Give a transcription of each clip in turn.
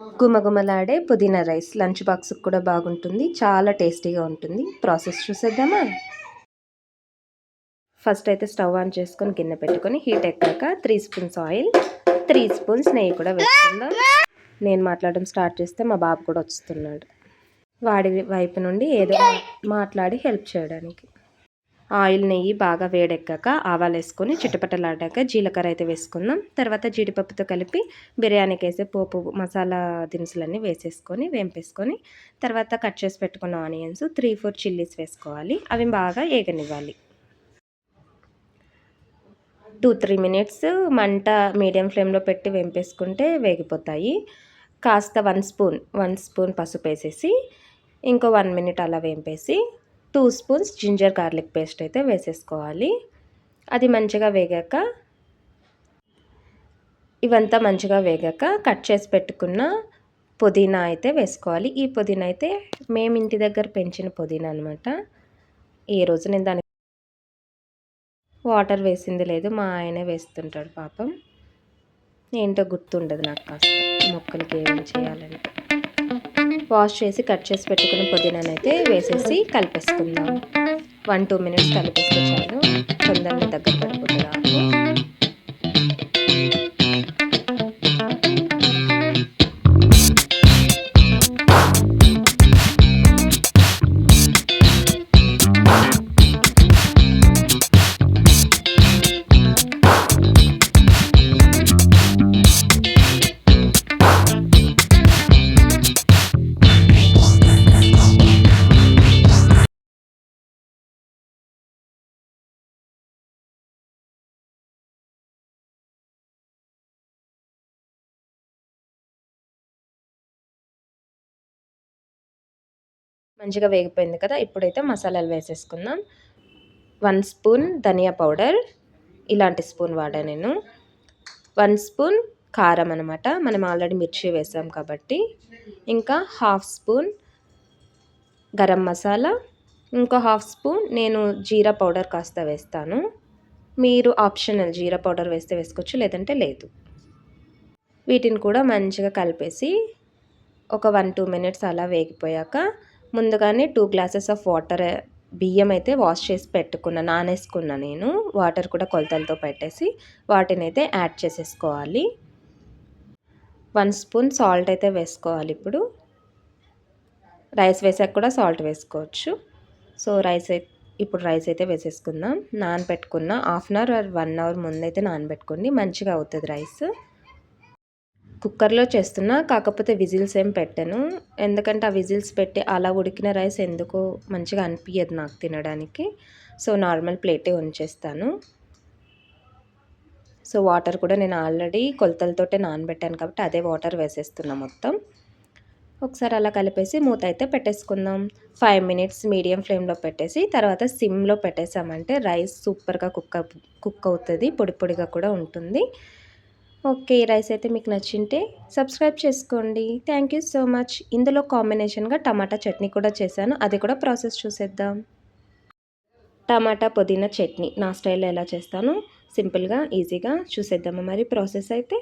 గుమగుమలాడే పుదీనా rice lunch బాక్స్కి కూడా బాగుంటుంది. చాలా టేస్టీగా ఉంటుంది. ప్రాసెస్ చూసేద్దామా? ఫస్ట్ అయితే స్టవ్ ఆన్ చేసుకొని గిన్నె పెట్టుకొని heat ఎక్కాక three spoons oil three spoons నెయ్యి కూడా వేసుకుందాం. నేను మాట్లాడడం స్టార్ట్ చేస్తే మా బాబు కూడా వస్తున్నాడు. వాడి వైపు నుండి ఏదో మాట్లాడి హెల్ప్ చేయడానికి. ఆయిల్ నెయ్యి బాగా వేడెక్కాక ఆవాలు వేసుకొని చిటపటలాడాక జీలకర్ర అయితే వేసుకుందాం. తర్వాత జీడిపప్పుతో కలిపి బిర్యానీకి వేసే పోపు మసాలా దినుసులన్నీ వేసేసుకొని వేంపేసుకొని తర్వాత కట్ చేసి పెట్టుకున్న ఆనియన్స్ త్రీ ఫోర్ చిల్లీస్ వేసుకోవాలి. అవి బాగా ఏగనివ్వాలి. టూ త్రీ మినిట్స్ మంట మీడియం ఫ్లేమ్లో పెట్టి వేంపేసుకుంటే వేగిపోతాయి. కాస్త వన్ స్పూన్ వన్ స్పూన్ పసుపు వేసేసి ఇంకో వన్ మినిట్ అలా వేంపేసి two spoons ginger garlic paste అయితే వేసేసుకోవాలి. అది మంచిగా వేగాక ఇవంతా మంచిగా వేగాక కట్ చేసి పెట్టుకున్న పుదీనా అయితే వేసుకోవాలి. ఈ పుదీనా అయితే మేము ఇంటి దగ్గర పెంచిన పుదీనా అనమాట ఈ రోజు నేను దానికి వాటర్ వేసింది లేదు మా ఆయనే వేస్తుంటాడు పాపం. ఏంటో గుర్తుండదు నాకు కాస్త మొక్కలకి ఏం చేయాలని. వాష్ చేసి కట్ చేసి పెట్టుకున్న పుదీనాను అయితే వేసేసి కలిపేసుకుందాం. వన్ టూ మినిట్స్ కలిపేస్తే చాలు. తొందరగా దగ్గర పడిపోతుంది ఆకు. మంచిగా వేగిపోయింది కదా ఇప్పుడైతే మసాలాలు వేసేసుకుందాం. వన్ స్పూన్ ధనియా పౌడర్ ఇలాంటి స్పూన్ వాడా నేను. వన్ స్పూన్ కారం అనమాట మనం ఆల్రెడీ మిర్చి వేసాం కాబట్టి. ఇంకా హాఫ్ స్పూన్ గరం మసాలా ఇంకో హాఫ్ స్పూన్ నేను జీరా పౌడర్ కాస్త వేస్తాను. మీరు ఆప్షనల్ జీరా పౌడర్ వేస్తే వేసుకోవచ్చు లేదంటే లేదు. వీటిని కూడా మంచిగా కలిపేసి ఒక వన్ టూ మినిట్స్ అలా వేగిపోయాక ముందుగానే టూ గ్లాసెస్ ఆఫ్ వాటర్ బియ్యం అయితే వాష్ చేసి పెట్టుకున్న నానేసుకున్న నేను. వాటర్ కూడా కొలతలతో పెట్టేసి వాటిని అయితే యాడ్ చేసేసుకోవాలి. వన్ స్పూన్ సాల్ట్ అయితే వేసుకోవాలి ఇప్పుడు. రైస్ వేసాక కూడా సాల్ట్ వేసుకోవచ్చు. సో రైస్ ఇప్పుడు రైస్ అయితే వేసేసుకుందాం. నానబెట్టుకున్న half an hour one hour ముందైతే నానబెట్టుకోండి. మంచిగా అవుతుంది రైస్ కుక్కర్లో చేస్తున్నా కాకపోతే విజిల్స్ ఏం పెట్టాను. ఎందుకంటే ఆ విజిల్స్ పెట్టి అలా ఉడికిన రైస్ ఎందుకో మంచిగా అనిపించదు నాకు తినడానికి. సో నార్మల్ ప్లేటే ఉంచేస్తాను. సో వాటర్ కూడా నేను ఆల్రెడీ కొలతలతోటే నానబెట్టాను కాబట్టి అదే వాటర్ వేసేస్తున్నా మొత్తం. ఒకసారి అలా కలిపేసి మూత అయితే పెట్టేసుకుందాం. ఫైవ్ మినిట్స్ మీడియం ఫ్లేమ్లో పెట్టేసి తర్వాత సిమ్లో పెట్టేసామంటే రైస్ సూపర్గా కుక్ కుక్ అవుతుంది పొడి పొడిగా కూడా ఉంటుంది. ఓకే రైస్ అయితే మీకు నచ్చింటే సబ్స్క్రైబ్ చేసుకోండి. Thank you so much. ఇందులో కాంబినేషన్గా టమాటా చట్నీ కూడా చేశాను. అది కూడా ప్రాసెస్ చూసేద్దాం. టమాటా పుదీనా చట్నీ నా స్టైల్లో ఎలా చేస్తాను సింపుల్గా ఈజీగా చూసేద్దాము మరి ప్రాసెస్ అయితే?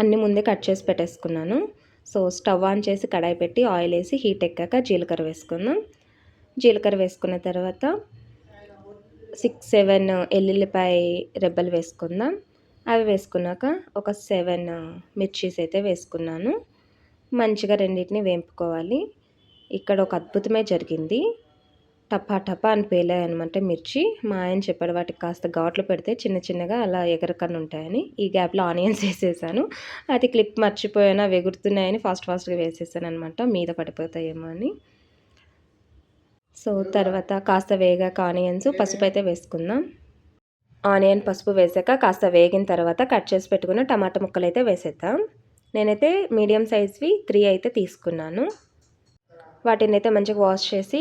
అన్ని ముందే కట్ చేసి పెట్టేసుకున్నాను. సో స్టవ్ ఆన్ చేసి కడాయి పెట్టి ఆయిల్ వేసి హీట్ ఎక్కాక జీలకర్ర వేసుకుందాం. జీలకర్ర వేసుకున్న తర్వాత సిక్స్ సెవెన్ ఎల్లుల్లిపాయ రెబ్బలు వేసుకుందాం. అవి వేసుకున్నాక ఒక సెవెన్ మిర్చీస్ అయితే వేసుకున్నాను. మంచిగా రెండింటిని వేంపుకోవాలి. ఇక్కడ ఒక అద్భుతమే జరిగింది. టపా టపా అని పేలాయి అనమాట మిర్చి. మా ఆయన చెప్పాడు వాటికి కాస్త ఘాట్లు పెడితే చిన్న చిన్నగా అలా ఎగరకన్నా ఉంటాయని. ఈ గ్యాప్లో ఆనియన్స్ వేసేసాను. అది క్లిప్ మర్చిపోయినా వెగురుతున్నాయని ఫాస్ట్ ఫాస్ట్గా వేసేసాను అనమాట మీద పడిపోతాయేమో అని. సో తర్వాత కాస్త వేగాక ఆనియన్స్ పసుపు అయితే వేసుకుందాం. ఆనియన్ పసుపు వేసాక కాస్త వేగిన తర్వాత కట్ చేసి పెట్టుకున్న టమాటా ముక్కలు అయితే వేసేద్దాం. నేనైతే మీడియం సైజ్వి త్రీ అయితే తీసుకున్నాను. వాటిని అయితే మంచిగా వాష్ చేసి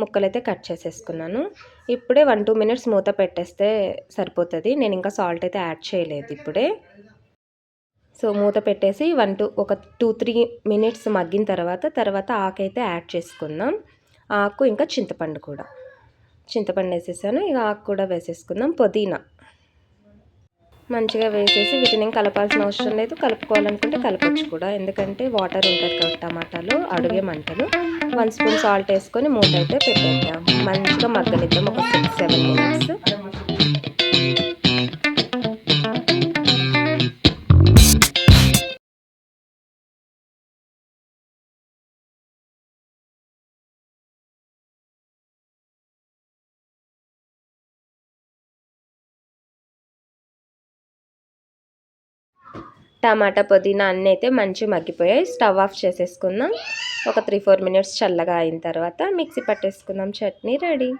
ముక్కలు అయితే కట్ చేసేసుకున్నాను. ఇప్పుడే వన్ టూ మినిట్స్ మూత పెట్టేస్తే సరిపోతుంది. నేను ఇంకా సాల్ట్ అయితే యాడ్ చేయలేదు ఇప్పుడే. సో మూత పెట్టేసి వన్ టూ ఒక టూ త్రీ మినిట్స్ మగ్గిన తర్వాత తర్వాత ఆకైతే యాడ్ చేసుకుందాం. ఆకు ఇంకా చింతపండు కూడా. చింతపండు వేసేసాను. ఇక ఆకు కూడా వేసేసుకుందాం. పుదీనా. మంచిగా వేసేసి వీటిని కలపాల్సిన అవసరం లేదు. కలుపుకోవాలనుకుంటే కలపచ్చు కూడా. ఎందుకంటే వాటర్ ఉంటుంది కాబట్టి టమాటాలు అడుగే మంటలు. వన్ స్పూన్ సాల్ట్ వేసుకొని మూత అయితే పెట్టేద్దాం. మంచిగా మగ్గనిద్దాం. ఒక సిక్స్ సెవెన్ మినిట్స్ టమాటా పుదీనా అన్నీ అయితే మంచి మగ్గిపోయాయి. స్టవ్ ఆఫ్ చేసేసుకుందాం. ఒక త్రీ ఫోర్ మినిట్స్ చల్లగా అయిన తర్వాత మిక్సీ పట్టేసుకుందాం. చట్నీ రెడీ.